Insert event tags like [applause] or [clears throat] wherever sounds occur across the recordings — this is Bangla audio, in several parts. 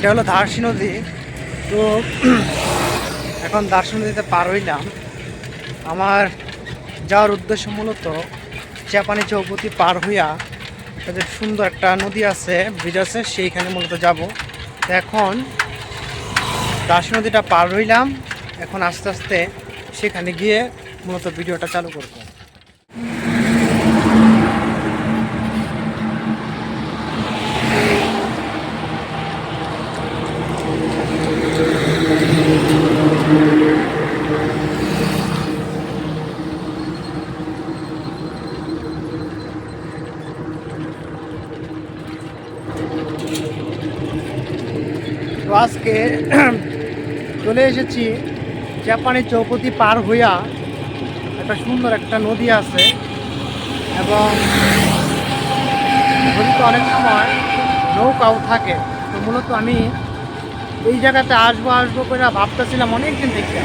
এটা হলো ধারসি নদী। তো এখন দার্শন নদীতে পার হইলাম। আমার যাওয়ার উদ্দেশ্য মূলত চাপানি চৌপতি পার হইয়া তাদের সুন্দর একটা নদী আছে ব্রিজ আছে, সেইখানে মূলত যাব। এখন দার্শন নদীটা পার হইলাম। এখন আস্তে আস্তে সেখানে গিয়ে মূলত ভিডিওটা চালু করব তো আজকে চলে এসেছি জাপানি চৌপতি পার হইয়া একটা সুন্দর একটা নদী আছে এবং নদীতে অনেক সময় নৌকাও থাকে। তো মূলত আমি এই জায়গাতে আসব আসব করে ভাবতেছিলাম অনেক দিন থেকে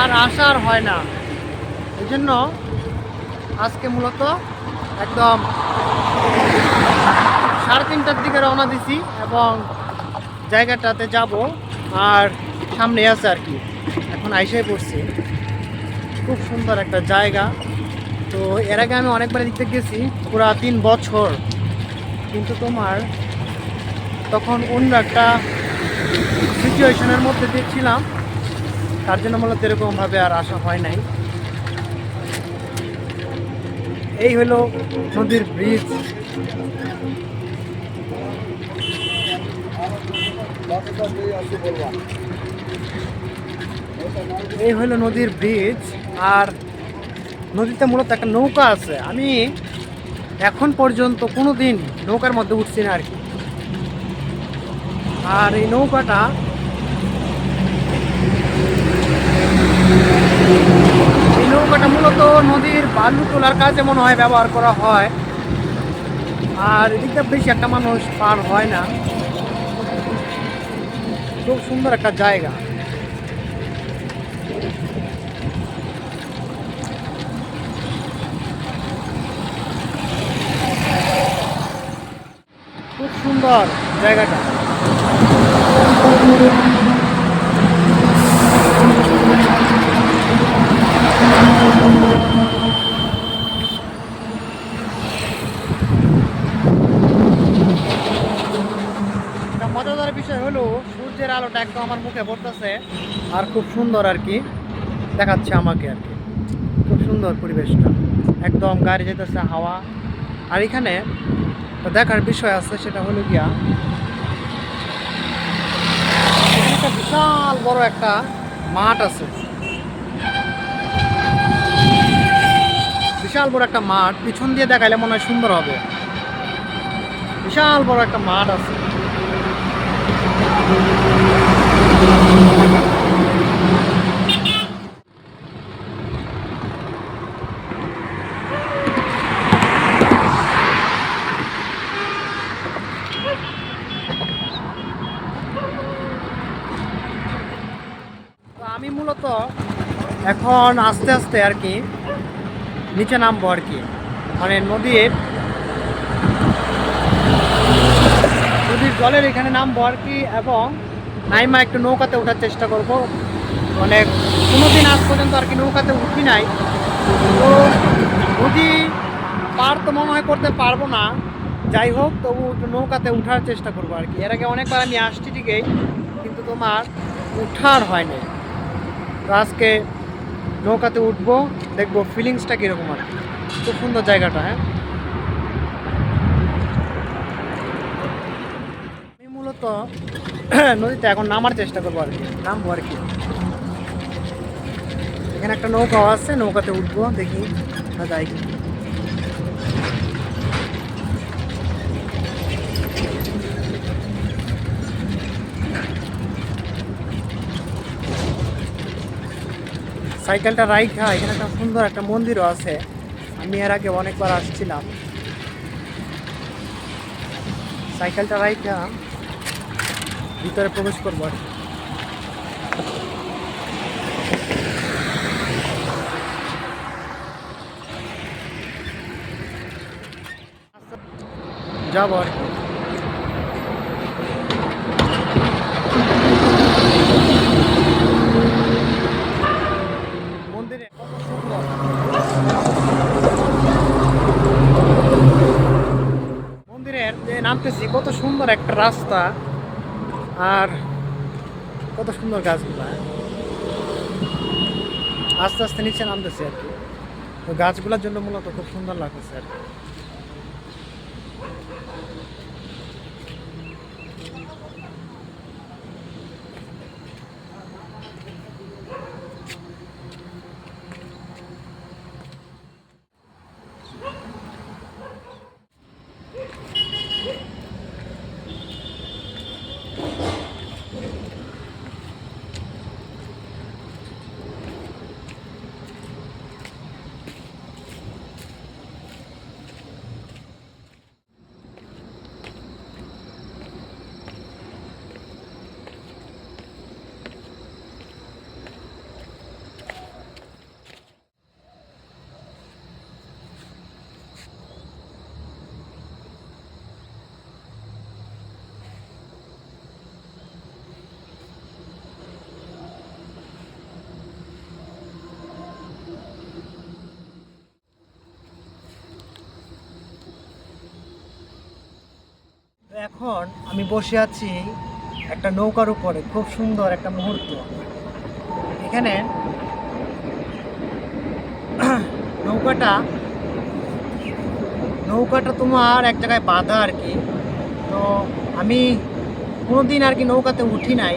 আর আসার হয় না। এই জন্য আজকে মূলত একদম সাড়ে তিনটার দিকে রওনা দিছি এবং জায়গাটাতে যাব আর সামনে আছে আর কি। এখন আইসাই পড়ছি। খুব সুন্দর একটা জায়গা। তো এর আগে আমি অনেকবার দেখতে গেছি, পুরা তিন বছর। কিন্তু তোমার তখন অন্য একটা সিচুয়েশনের মধ্যে দেখছিলাম তার জন্য মূলত এরকমভাবে আর আসা হয় নাই। এই হলো নদীর ব্রিজ। এই হলো নদীর ব্রিজ আর নদীতে মূলত একটা নৌকা আছে। আমি এখন পর্যন্ত কোনো দিন নৌকার মধ্যে উঠছি না আর কি। আর এই নৌকাটা এই নৌকাটা মূলত নদীর বালু তোলার কাজে মনে হয় ব্যবহার করা হয়। আর এদিকটা বেশি একটা মানুষ পার হয় না। খুব সুন্দর একটা জায়গা খুব সুন্দর জায়গাটা একটা মজাদার বিষয় হলো সূর্যের আলোটা একদম আমার মুখে পড়তেছে। আর খুব সুন্দর আর কি দেখাচ্ছে আমাকে আর কি। খুব সুন্দর পরিবেশটা। একদম গাড়ি যেতেছে, হাওয়া। আর এখানে দেখার বিষয় আছে, সেটা হলো গিয়া বিশাল বড় একটা মাঠ আছে। বিশাল বড় একটা মাঠ, পিছন দিয়ে দেখাইলে মনে হয় সুন্দর হবে। বিশাল বড় একটা মাঠ আছে। আমি মূলত এখন আস্তে আস্তে আর কি নিচে নামবো আর কি। মানে নদীর নদীর জলের এখানে নামবো আর কি এবং নাইমা একটু নৌকাতে ওঠার চেষ্টা করব। মানে কোনোদিন আজ পর্যন্ত আর কি নৌকাতে উঠি নাই। তো নদী পার তো মনে হয় করতে পারব না, যাই হোক, তবু একটু নৌকাতে উঠার চেষ্টা করব আর কি। এর আগে অনেকবার আমি আসছি ঠিকই কিন্তু তোমার উঠার হয়নি তো আজকে নৌকাতে উঠবো, দেখব ফিলিংসটা কীরকম আর কি। খুব সুন্দর জায়গাটা হ্যাঁ? আমি মূলত নদীতে এখন নামার চেষ্টা করব আর কি। নামবো আর কি। এখানে একটা নৌকাও আছে, নৌকাতে উঠবো, দেখি যাই কি। সাইকেলটা রাইখা, এখানে একটা সুন্দর একটা মন্দিরও আছে। আমি এর আগে অনেকবার আসছিলাম। সাইকেলটা রাইখা। ভিতরে প্রবেশ করব আর যাব আর নামতেছি কত সুন্দর একটা রাস্তা। আর কত সুন্দর গাছগুলো আস্তে আস্তে নিচে নামতেছে আর কি। তো গাছগুলোর জন্য মূলত খুব সুন্দর লাগতেছে আর কি। এখন আমি বসে আছি একটা নৌকার উপরে, খুব সুন্দর একটা মুহূর্ত। এখানে [clears throat] নৌকাটা নৌকাটা তোমার এক জায়গায় বাঁধা আর কি। তো আমি কোনোদিন আর কি নৌকাতে উঠি নাই।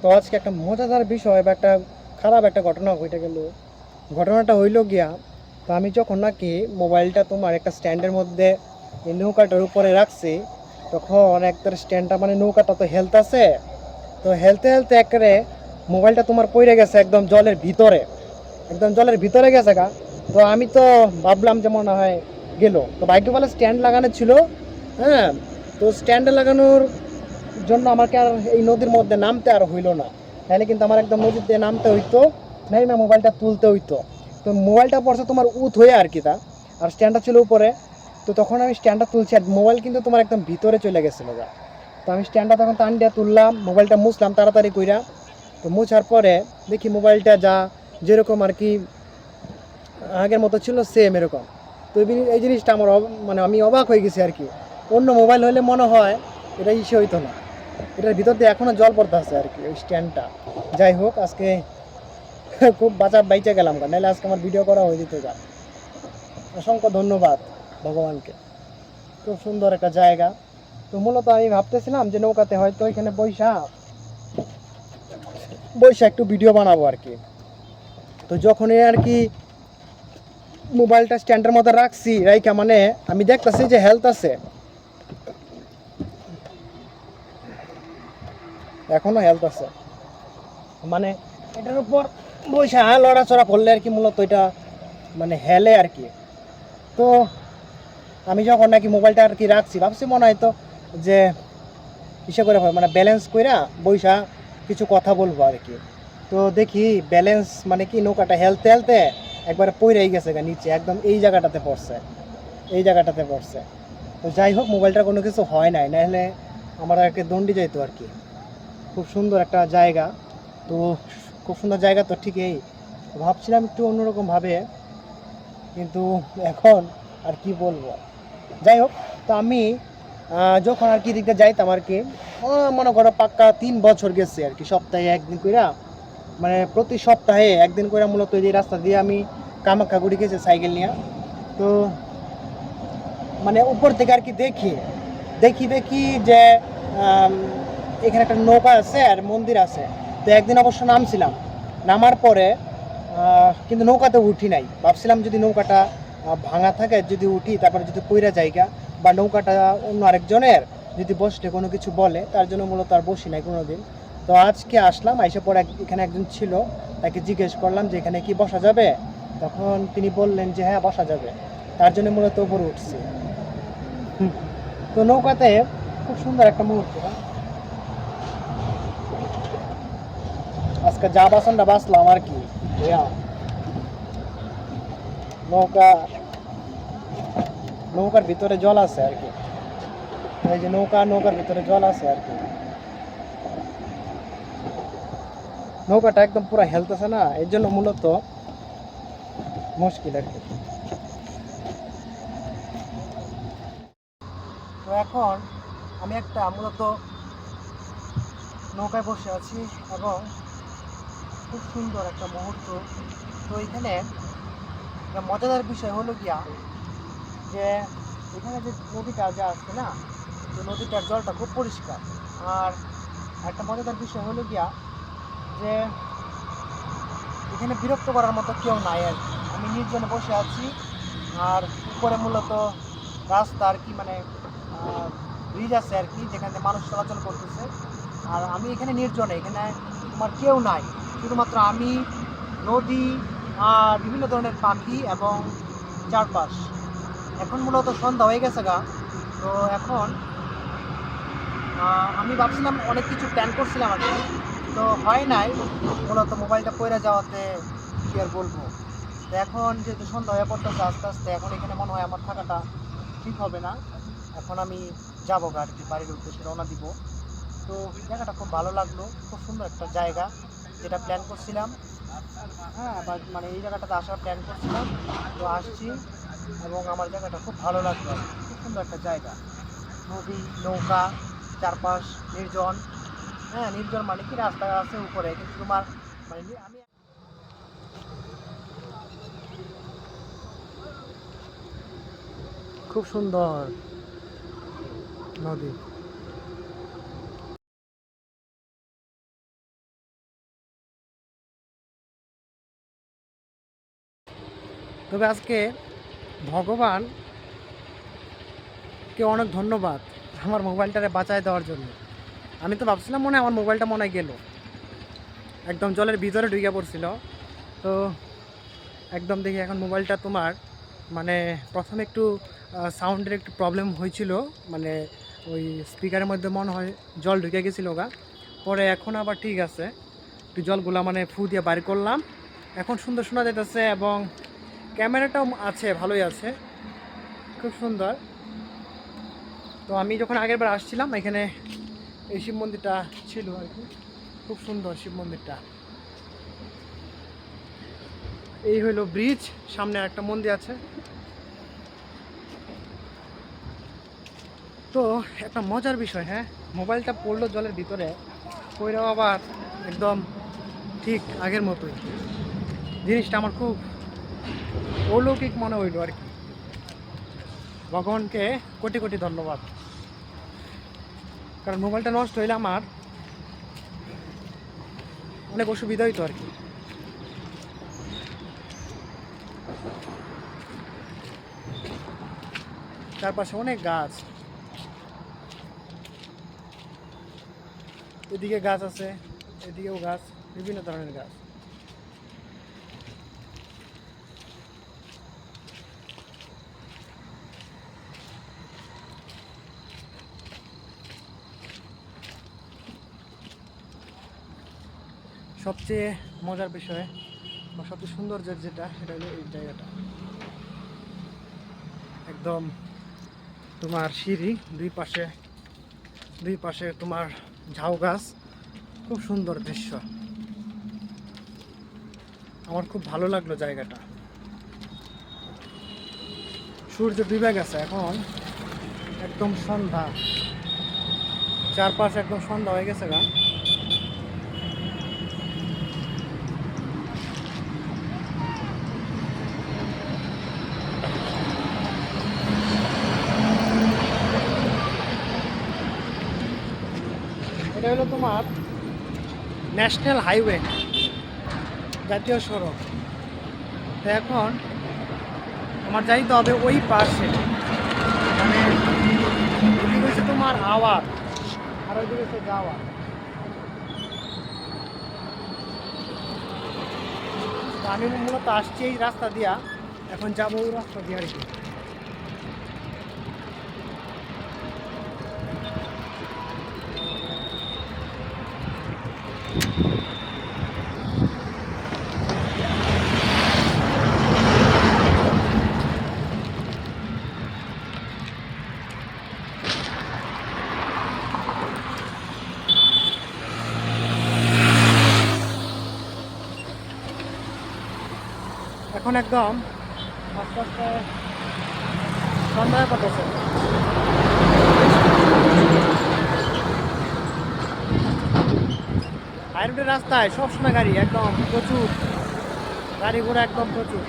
তো আজকে একটা মজাদার বিষয় বা একটা খারাপ একটা ঘটনা ঘটে গেল। ঘটনাটা হইল গিয়া, তো আমি যখন নাকি মোবাইলটা তোমার একটা স্ট্যান্ডের মধ্যে এই নৌকাটার উপরে রাখছি, তখন একটা স্ট্যান্ডটা মানে নৌকাটা তো হেলথ আছে তো হেলতে হেলতে একেবারে মোবাইলটা তোমার পড়ে গেছে একদম জলের ভিতরে, একদম জলের ভিতরে গেছে গা। তো আমি তো ভাবলাম যে মনে হয় গেল। তো বাইকে বলে স্ট্যান্ড লাগানো ছিল হ্যাঁ তো স্ট্যান্ডে লাগানোর জন্য আমাকে আর এই নদীর মধ্যে নামতে আর হইল না। তাহলে কিন্তু আমার একদম নদীতে নামতে হইতো নাই না মোবাইলটা তুলতে হইতো। তো মোবাইলটা পড়ছে তোমার উত হয়ে আর কি তা। আর স্ট্যান্ডটা ছিল উপরে তো তখন আমি স্ট্যান্ডটা তুলছি আর মোবাইল কিন্তু তোমার একদম ভিতরে চলে গেছিল গা। তো আমি স্ট্যান্ডটা তখন টান দিয়ে তুললাম মোবাইলটা মুছলাম তাড়াতাড়ি কইরা। তো মুছার পরে দেখি মোবাইলটা যা যেরকম আর কি, আগের মতো ছিল সেম এরকম। তো এই জিনিসটা আমার মানে আমি অবাক হয়ে গেছি আর কি। অন্য মোবাইল হলে মনে হয় এটা ইসে হইতো না। এটার ভিতর দিয়ে এখনও জল পড়তে আছে আর কি, ওই স্ট্যান্ডটা যাই হোক, আজকে খুব বাঁচা বাইচে গেলাম নাহলে আজকে আমার ভিডিও করা হয়ে যেত গা। অসংখ্য ধন্যবাদ। ভগবানকে। খুব সুন্দর একটা জায়গা। তো মূলত আমি ভাবতেছিলাম যে নৌকাতে হয়তো এখানে বৈশা বৈশা একটু ভিডিও বানাবো আর কি। তো যখনই আর কি মোবাইলটা স্ট্যান্ডের মতো রাখছি রাইকা মানে আমি দেখতেছি যে হেলথ আছে। এখনও হেলথ আছে। মানে এটার উপর বৈশা লড়াচড়া করলে আর কি মূলত এটা মানে হেলে আর কি। তো আমি যখন নাকি মোবাইলটা আর কি রাখছি, ভাবছি মনে হয় তো যে ইসে করে মানে ব্যালেন্স কইরা বৈশা কিছু কথা বলব আর কি। তো দেখি ব্যালেন্স মানে কি নৌকাটা হেলতে হেলতে একবারে পইরাই গেছে গা নিচে, একদম এই জায়গাটাতে পড়ছে, এই জায়গাটাতে পড়ছে। তো যাই হোক মোবাইলটা কোনো কিছু হয় নাই, নাহলে আমার আর কি দণ্ডি যাইতো আর কি। খুব সুন্দর একটা জায়গা, তো খুব সুন্দর জায়গা তো ঠিকই। ভাবছিলাম একটু অন্যরকম ভাবে, কিন্তু এখন আর কি বলব? যাই হোক, তো আমি যখন আর কি দিকে যাইতাম আর কি মনে করো পাক্কা তিন বছর গেছে আর কি, সপ্তাহে একদিন কইরা মানে প্রতি সপ্তাহে একদিন করে মূলত এই রাস্তা দিয়ে আমি কামাখ্যাগুড়ি গেছি সাইকেল নিয়ে। তো মানে উপর থেকে আর কি দেখি দেখি দেখি যে এখানে একটা নৌকা আছে আর মন্দির আছে। তো একদিন অবশ্য নামছিলাম, নামার পরে কিন্তু নৌকাতে উঠি নাই। ভাবছিলাম যদি নৌকাটা ভাঙা থাকে, যদি উঠি, তারপরে যদি পইরা জায়গা বা নৌকাটা অন্য আরেকজনের যদি বসতে কোনো কিছু বলে, তার জন্য মূলত আর বসি নাই কোনোদিন। তো আজকে আসলাম, আইসে পরে এখানে একজন ছিল, তাকে জিজ্ঞেস করলাম যে, এখানে কি বসা যাবে? তখন তিনি বললেন যে হ্যাঁ বসা যাবে। তার জন্য মূলত উপরে উঠছি। তো নৌকাতে খুব সুন্দর একটা মুহূর্ত? আজকে যা বাসনটা বাঁচলাম আর কি। নৌকা, নৌকার ভিতরে জল আছে আর কি। এই যে নৌকা, নৌকার ভিতরে জল আছে আর কি। নৌকাটা একদম পুরো হেলতেছে না, এর জন্য মূলত মুশকিল আর কি। তো এখন আমি একটা মূলত নৌকায় বসে আছি এবং খুব সুন্দর একটা মুহূর্ত। তো এখানে একটা মজাদার বিষয় হলো গিয়া যে এখানে যে নদীটা যা আছে না তো নদীটার জলটা খুব পরিষ্কার। আর একটা মজাদার বিষয় হলো গিয়া যে এখানে বিরক্ত করার মতো কেউ নাই আর। আমি নির্জনে বসে আছি আর উপরে মূলত রাস্তা আর কি মানে ব্রিজ আছে আর কি, যেখানে মানুষ চলাচল করতেছে। আর আমি এখানে নির্জনে, এখানে তোমার কেউ নাই। শুধুমাত্র আমি, নদী বিভিন্ন ধরনের পাখি এবং চারপাশ। এখন মূলত সন্ধ্যা হয়ে গেছে গা। তো এখন আমি ভাবছিলাম অনেক কিছু প্ল্যান করছিলাম আর তো হয় নাই, মূলত মোবাইলটা পড়ে যাওয়াতে কি আর বলব? তো এখন যেহেতু সন্ধ্যা হয়ে পড়তেছে আস্তে আস্তে, এখন এখানে মনে হয় আমার থাকাটা ঠিক হবে না। এখন আমি যাব গা আর কি, বাড়ির উদ্দেশ্যে রওনা দিব। তো জায়গাটা খুব ভালো লাগল, খুব সুন্দর একটা জায়গা যেটা প্ল্যান করছিলাম। হ্যাঁ বা- মানে এই জায়গাটাতে আসার প্ল্যান করছিলাম, তো আসছি এবং আমার জায়গাটা খুব ভালো লাগল। খুব সুন্দর একটা জায়গা। নদী, নৌকা, চারপাশ, নির্জন। হ্যাঁ নির্জন মানে কি রাস্তা আছে উপরে, কিন্তু তোমার মানে আমি খুব সুন্দর নদী। তবে আজকে ভগবান কে অনেক ধন্যবাদ আমার মোবাইলটারে বাঁচায় দেওয়ার জন্য। আমি তো ভাবছিলাম মনে আমার মোবাইলটা মনে গেল। একদম জলের ভিতরে ঢুকে পড়ছিল। তো একদম দেখি এখন মোবাইলটা তোমার মানে প্রথমে একটু সাউন্ডের একটু প্রবলেম হয়েছিল। মানে ওই স্পিকারের মধ্যে মনে হয় জল ঢুকে গেছিল গা। পরে এখন আবার ঠিক আছে। একটু জলগুলা মানে ফু দিয়ে বাড়ি করলাম। এখন সুন্দর শোনা যাইতেছে এবং ক্যামেরাটাও আছে, ভালোই আছে। খুব সুন্দর। তো আমি যখন আগের বার আসছিলাম, এখানে এই শিব মন্দিরটা ছিল আর কি। খুব সুন্দর শিব মন্দিরটা। এই হইল ব্রিজ সামনে একটা মন্দির আছে। তো একটা মজার বিষয় হ্যাঁ? মোবাইলটা পড়ল জলের ভিতরে, পড়েও আবার একদম ঠিক আগের মতোই। জিনিসটা আমার খুব অলৌকিক মনে হইল আর কি। ভগবানকে কোটি কোটি ধন্যবাদ। কারণ মোবাইলটা নষ্ট হইলে আমার অনেক অসুবিধা হইতো আর কি। চারপাশে অনেক গাছ। এদিকে গাছ আছে, এদিকেও গাছ, বিভিন্ন ধরনের গাছ। সবচেয়ে মজার বিষয় বা সবচেয়ে সৌন্দর্যের যেটা, সেটা হলো এই জায়গাটা। একদম তোমার সিঁড়ি, দুই পাশে দুই পাশে তোমার ঝাউ গাছ। খুব সুন্দর দৃশ্য। আমার খুব ভালো লাগল জায়গাটা। সূর্য ডুবে গেছে এখন। একদম সন্ধ্যা। চারপাশে একদম সন্ধ্যা হয়ে গেছে গা। এটা হলো তোমার ন্যাশনাল হাইওয়ে, জাতীয় সড়ক। তো এখন আমার যাইতে হবে ওই পাশে। মানে হচ্ছে তোমার আওয়ার আর ওইদিকে হচ্ছে যাওয়া। আমি মূলত আসছি এই রাস্তা দিয়া, এখন যাব ওই রাস্তা দিয়ে আর কি। এখন একদম আস্তে আস্তে সন্ধ্যা করতেছে হাইরোডের রাস্তায় সবসময় গাড়ি, একদম প্রচুর। গাড়ি ঘোড়া একদম প্রচুর।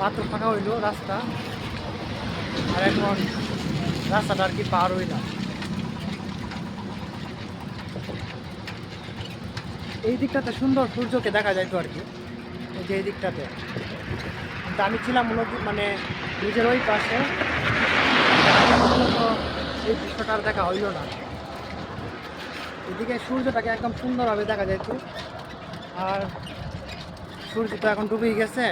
মাত্র ফাঁকা হইল রাস্তা। আর এখন রাস্তাটা আর কি পার হইলাম। এই দিকটাতে সুন্দর সূর্যকে দেখা যাইতো আর কি। এই যে এই দিকটাতে। কিন্তু আমি ছিলাম মূলত মানে নিজের ওই পাশে। এই দৃশ্যটা আর দেখা হইল না। এদিকে সূর্যটাকে একদম সুন্দরভাবে দেখা যাইতো। আর সূর্য তো এখন ডুবেই গেছে।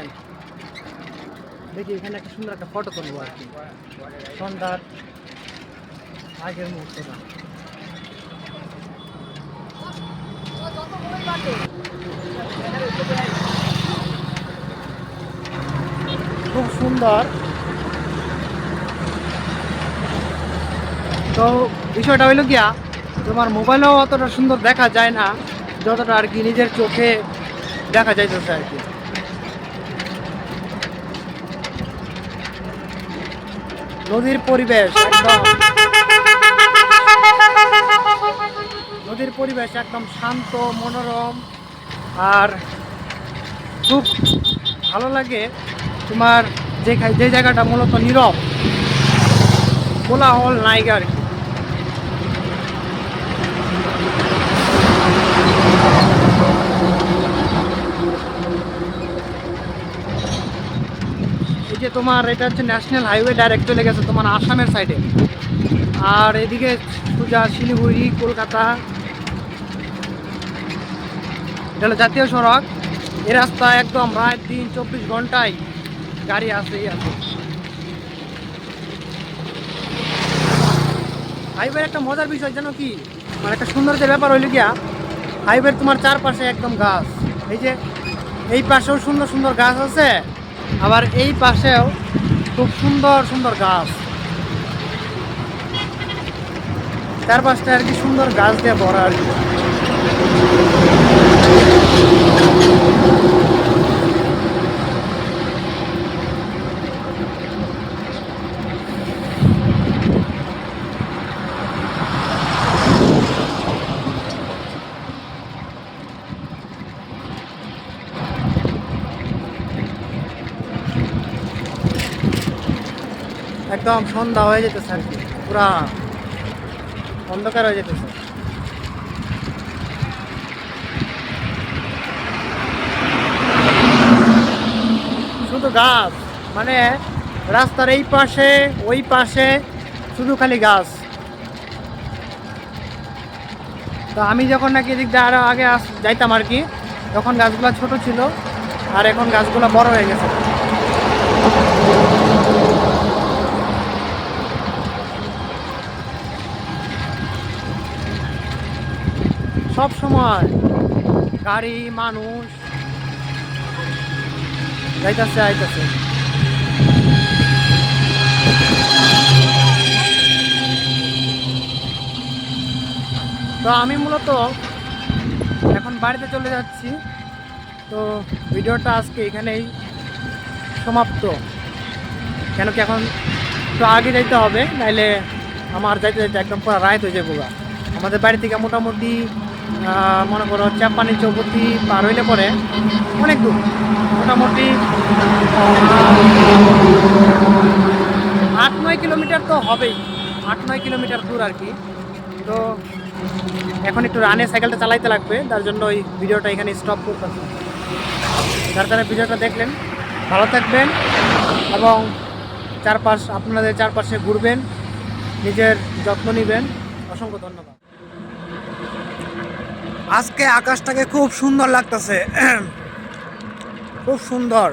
দেখি এখানে একটা সুন্দর একটা ফটো তুলবো আর কি। সন্ধ্যার আগের মুহূর্তটা। খুব সুন্দর। তো বিষয়টা হইল গিয়া, তোমার মোবাইলেও অতটা সুন্দর দেখা যায় না, যতটা আর কি নিজের চোখে দেখা যাইতেছে আর কি। নদীর পরিবেশ, একদম। নদীর পরিবেশ একদম শান্ত, মনোরম আর খুব ভালো লাগে তোমার যে যে জায়গাটা মূলত নীরব, কোলাহল কি। এই যে তোমার এটা হচ্ছে ন্যাশনাল হাইওয়ে ডাইরেক্ট চলে গেছে তোমার আসামের সাইডে আর এদিকে সোজা শিলিগুড়ি, কলকাতা এটা হলো জাতীয় সড়ক। এ রাস্তা একদম রাত দিন চব্বিশ ঘন্টায় গাড়ি আসেই আছে হাইওয়ের একটা মজার বিষয়, জানো কি? মানে একটা সুন্দর যে ব্যাপার হইল গিয়া, হাইওয়ের তোমার চারপাশে একদম গাছ। এই যে, এই পাশেও সুন্দর সুন্দর গাছ আছে, আবার এই পাশেও খুব সুন্দর সুন্দর গাছ। চারপাশটা আর কি সুন্দর গাছ দিয়ে ভরা আর কি। একদম সন্ধ্যা হয়ে যেতেছে আর কি, পুরা অন্ধকার হয়ে যেতেছে। শুধু গাছ মানে রাস্তার এই পাশে, ওই পাশে শুধু খালি গাছ। তো আমি যখন নাকি এদিক দিয়ে আরও আগে যাইতাম আর কি, তখন গাছগুলো ছোট ছিল, আর এখন গাছগুলো বড় হয়ে গেছে। সব সময় গাড়ি, মানুষ। যাইতাছে, আইতাছে। তো আমি মূলত এখন বাড়িতে চলে যাচ্ছি। তো ভিডিওটা আজকে এখানেই সমাপ্ত। কেন কি এখন একটু আগে যাইতে হবে, নাইলে আমার যাইতে যাইতে একদম পুরো রায় হয়ে যাব। আমাদের বাড়ি থেকে মোটামুটি মনে করো চাপানি চৌপতি পার হইলে পরে অনেক দূর, মোটামুটি আট নয় কিলোমিটার তো হবেই, আট নয় কিলোমিটার দূর আর কি। তো এখন একটু রানে সাইকেলটা চালাইতে লাগবে, তার জন্য ওই ভিডিওটা এখানে স্টপ করতেছি। যার যারা ভিডিওটা দেখলেন, ভালো থাকবেন এবং চারপাশ, আপনাদের চারপাশে ঘুরবেন, নিজের যত্ন নেবেন। অসংখ্য ধন্যবাদ। আজকে আকাশটাকে খুব সুন্দর লাগতেছে। [clears throat] খুব সুন্দর।